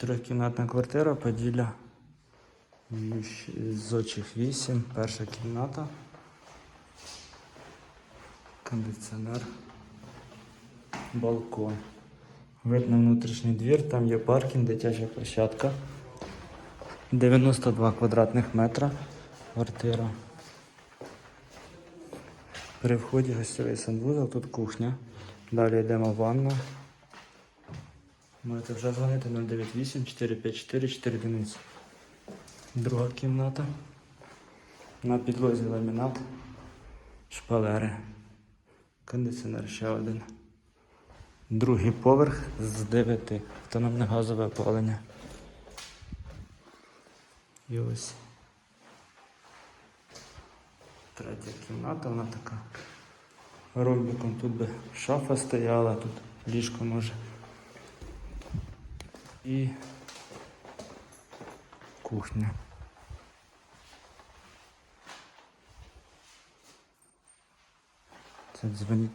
Трьохкімнатна квартира, Поділля. Зочих 8, перша кімната. Кондиціонер. Балкон. Вид на внутрішній двір, там є паркінг, дитяча площадка. 92 квадратних метра квартира. При вході гостєвий санвузол, тут кухня. Далі йдемо в ванну. Можете вже дзвонити 098 454 4 одиниці. Друга кімната. На підлозі ламінат, шпалери. Кондиціонер ще один. Другий поверх з 9. Автономне газове опалення. І ось. Третя кімната, вона така. Ромбиком тут би шафа стояла, тут ліжко може. І кухня. Це дзвоніть.